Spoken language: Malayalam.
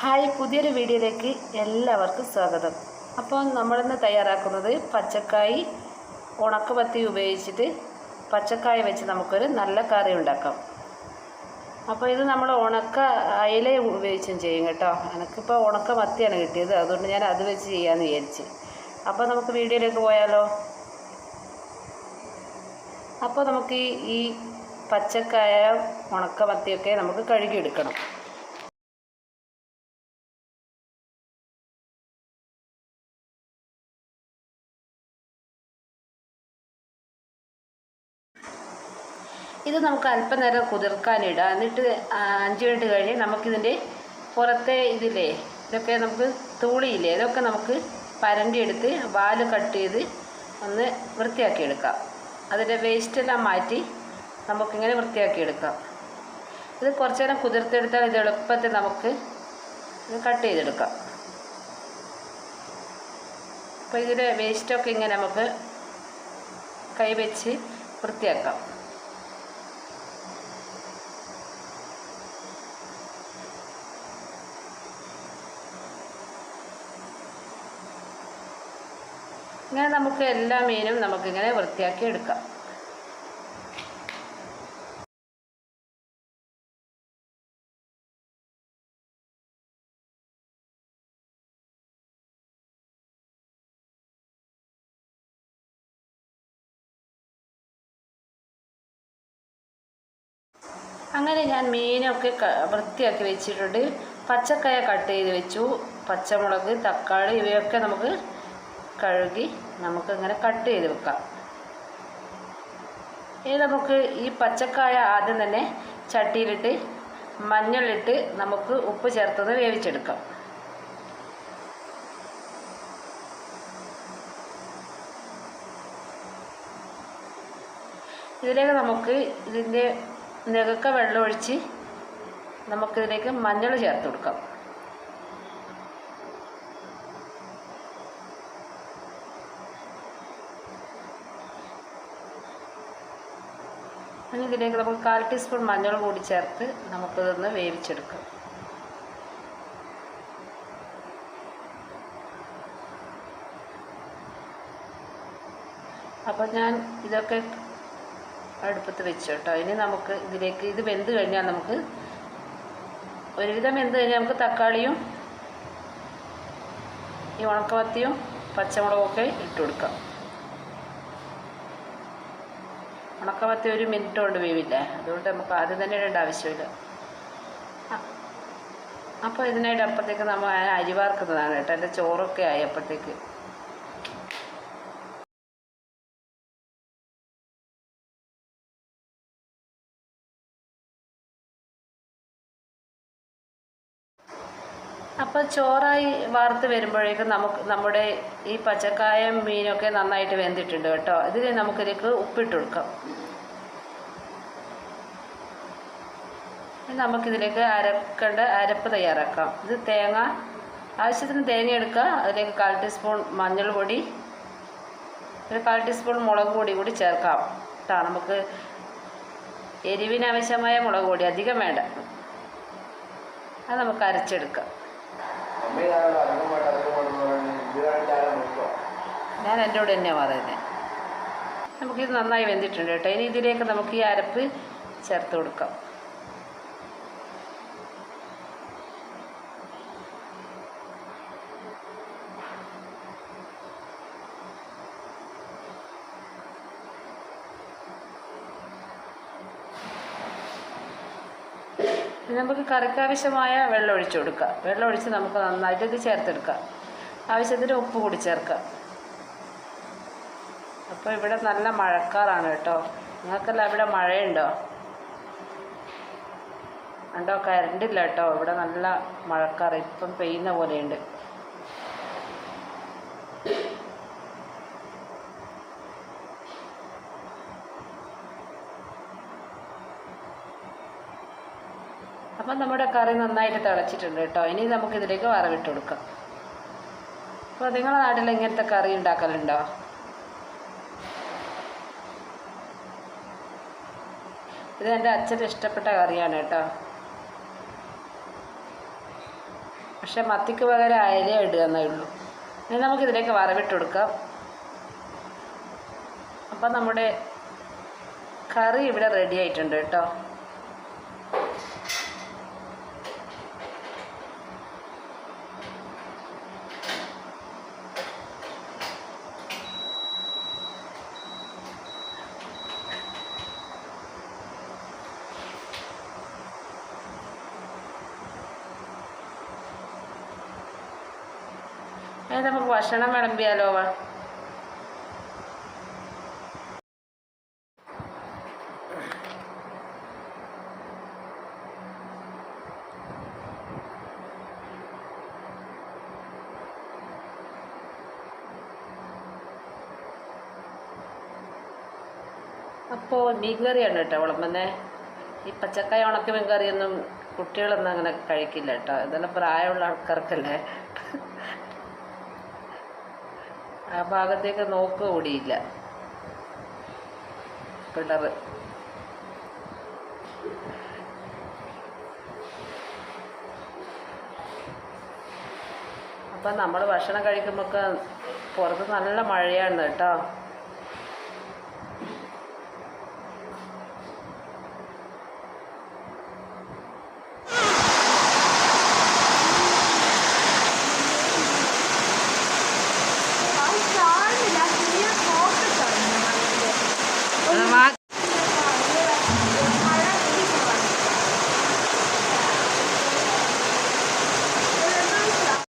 ഹായ് പുതിയൊരു വീഡിയോയിലേക്ക് എല്ലാവർക്കും സ്വാഗതം. അപ്പോൾ നമ്മളിന്ന് തയ്യാറാക്കുന്നത് പച്ചക്കായി ഉണക്കപത്തി ഉപയോഗിച്ചിട്ട് പച്ചക്കായ വെച്ച് നമുക്കൊരു നല്ല കറി ഉണ്ടാക്കാം. അപ്പോൾ ഇത് നമ്മൾ ഉണക്ക അയില ഉപയോഗിച്ചും ചെയ്യും കേട്ടോ. എനിക്കിപ്പോൾ ഉണക്ക മത്തിയാണ് കിട്ടിയത്. അതുകൊണ്ട് ഞാൻ അത് വെച്ച് ചെയ്യാമെന്ന് വിചാരിച്ച്. അപ്പോൾ നമുക്ക് വീഡിയോയിലേക്ക് പോയാലോ? അപ്പോൾ നമുക്ക് ഈ പച്ചക്കായ ഉണക്ക മത്തിയൊക്കെ നമുക്ക് കഴുകിയെടുക്കണം. ഇത് നമുക്ക് അല്പനേരം കുതിർക്കാനിടാം. എന്നിട്ട് അഞ്ച് മിനിറ്റ് കഴിഞ്ഞ് നമുക്കിതിന്റെ പുറത്തെ ഇതില്ലേ ഇതൊക്കെ നമുക്ക് തൂളിയില്ലേ ഇതൊക്കെ നമുക്ക് പരണ്ടി എടുത്ത് വാൽ കട്ട് ചെയ്ത് ഒന്ന് വൃത്തിയാക്കി എടുക്കാം അതിന്റെ വേസ്റ്റെല്ലാം മാറ്റി നമുക്കിങ്ങനെ വൃത്തിയാക്കി എടുക്കാം ഇത് കുറച്ച് നേരം കുതിർത്തെടുത്താൽ ഇത് എളുപ്പത്തിൽ നമുക്ക് ഇത് കട്ട് ചെയ്തെടുക്കാം. അപ്പോൾ ഇതിന്റെ വേസ്റ്റൊക്കെ ഇങ്ങനെ നമുക്ക് കൈവച്ച് വൃത്തിയാക്കാം. ഇങ്ങനെ നമുക്ക് എല്ലാ മീനും നമുക്കിങ്ങനെ വൃത്തിയാക്കി എടുക്കാം. അങ്ങനെ ഞാൻ മീനൊക്കെ വൃത്തിയാക്കി വെച്ചിട്ടുണ്ട്. പച്ചക്കായ കട്ട് ചെയ്ത് വെച്ചു. പച്ചമുളക് തക്കാളി ഇവയൊക്കെ നമുക്ക് കഴുകി നമുക്ക് ഇങ്ങനെ കട്ട് ചെയ്ത് വെക്കാം. ഇനി നമുക്ക് ഈ പച്ചക്കായ ആദ്യം തന്നെ ചട്ടിയിലിട്ട് മഞ്ഞളിട്ട് നമുക്ക് ഉപ്പ് ചേർത്തൊന്ന് വേവിച്ചെടുക്കാം. ഇതിലേക്ക് നമുക്ക് ഇതിന്റെ നികക്ക വെള്ളം ഒഴിച്ച് നമുക്കിതിലേക്ക് മഞ്ഞൾ ചേർത്ത് കൊടുക്കാം. ഇതിലേക്ക് നമുക്ക് കാൽ ടീസ്പൂൺ മഞ്ഞൾ കൂടി ചേർത്ത് നമുക്കിതൊന്ന് വേവിച്ചെടുക്കാം. അപ്പോൾ ഞാൻ ഇതൊക്കെ അടുപ്പത്ത് വെച്ചു കേട്ടോ. ഇനി നമുക്ക് ഇതിലേക്ക് ഇത് വെന്ത് കഴിഞ്ഞാൽ നമുക്ക് ഒരുവിധം വെന്ത് കഴിഞ്ഞാൽ നമുക്ക് തക്കാളിയും ഈ ഉണക്കമത്തിയും പച്ചമുളകൊക്കെ ഇട്ട് കൊടുക്കാം. ഉണക്കമത്തി ഒരു മിനിറ്റ് കൊണ്ട് വേവില്ലേ? അതുകൊണ്ട് നമുക്ക് ആദ്യം തന്നെ ഇടേണ്ട ആവശ്യമില്ല. അപ്പോൾ ഇതിനായിട്ട് അപ്പോഴത്തേക്ക് നമ്മൾ അരി വാർക്കുന്നതാണ് കേട്ടോ. എന്റെ ചോറൊക്കെ ആയി അപ്പോഴത്തേക്ക് അപ്പോൾ ചോറായി വാർത്ത് വരുമ്പോഴേക്കും നമുക്ക് നമ്മുടെ ഈ പച്ചക്കായം മീനൊക്കെ നന്നായിട്ട് വെന്തിട്ടുണ്ട് കേട്ടോ. ഇതിൽ നമുക്കിതിലേക്ക് ഉപ്പിട്ട് കൊടുക്കാം നമുക്കിതിലേക്ക് അരക്കേണ്ട അരപ്പ് തയ്യാറാക്കാം. ഇത് തേങ്ങ ആവശ്യത്തിന് തേങ്ങ എടുക്കുക. അതിലേക്ക് കാൽ ടീസ്പൂൺ മഞ്ഞൾ പൊടി ഒരു കാൽ ടീസ്പൂൺ മുളക് പൊടി കൂടി ചേർക്കാം. കേട്ടോ നമുക്ക് എരിവിനാവശ്യമായ മുളക് പൊടി അധികം വേണ്ട. അത് നമുക്ക് അരച്ചെടുക്കാം. ഞാൻ എന്റെ കൂടെ തന്നെയാണ് പറയുന്നത് നമുക്കിത് നന്നായി വെന്തിട്ടുണ്ട് കേട്ടോ. ഇനി ഇതിലേക്ക് നമുക്ക് ഈ അരപ്പ് ചേർത്ത് കൊടുക്കാം. നമുക്ക് കറിക്ക് ആവശ്യമായ വെള്ളം ഒഴിച്ചു കൊടുക്കാം വെള്ളം ഒഴിച്ച് നമുക്ക് നന്നായിട്ട് ഇത് ചേർത്തെടുക്കാം ആവശ്യത്തിന് ഉപ്പ് കൂടി ചേർക്കാം അപ്പോൾ ഇവിടെ നല്ല മഴക്കാറാണ് കേട്ടോ. നിങ്ങൾക്കല്ല ഇവിടെ മഴയുണ്ടോ? ഉണ്ടോ കരണ്ടില്ല കേട്ടോ. ഇവിടെ നല്ല മഴക്കാറ്. ഇപ്പം പെയ്യുന്ന പോലെയുണ്ട്. അപ്പം നമ്മുടെ കറി നന്നായിട്ട് തിളച്ചിട്ടുണ്ട് കേട്ടോ. ഇനി നമുക്കിതിലേക്ക് വറവിട്ട് കൊടുക്കാം. അപ്പോൾ നിങ്ങളുടെ നാട്ടിൽ ഇങ്ങനത്തെ കറി ഉണ്ടാക്കലുണ്ടോ? ഇത് എന്റെ അച്ഛന് ഇഷ്ടപ്പെട്ട കറിയാണ് കേട്ടോ. പക്ഷെ മത്തിക്ക് പകരം അയല ഇടുക എന്നേ ഉള്ളൂ. ഇനി നമുക്കിതിലേക്ക് വറവിട്ട് കൊടുക്കാം. അപ്പം നമ്മുടെ കറി ഇവിടെ റെഡി ആയിട്ടുണ്ട് കേട്ടോ. ഇനി നമുക്ക് ഭക്ഷണം വിളമ്പിയാലോ വാ. അപ്പോൾ മീൻകറിയാണ് കേട്ടോ വിളമ്പുന്നത് ഈ പച്ചക്കായ ഉണക്ക മീൻകറിയൊന്നും കുട്ടികളൊന്നും അങ്ങനെ കഴിക്കില്ല കേട്ടോ. ഇതെല്ലാം പ്രായമുള്ള ആൾക്കാർക്കല്ലേ. ആ ഭാഗത്തേക്ക് നോക്കുക കൂടിയില്ല പിള്ളേർ അപ്പം നമ്മൾ ഭക്ഷണം കഴിക്കുമ്പോൾ പുറത്ത് നല്ല മഴയാണ് കേട്ടോ.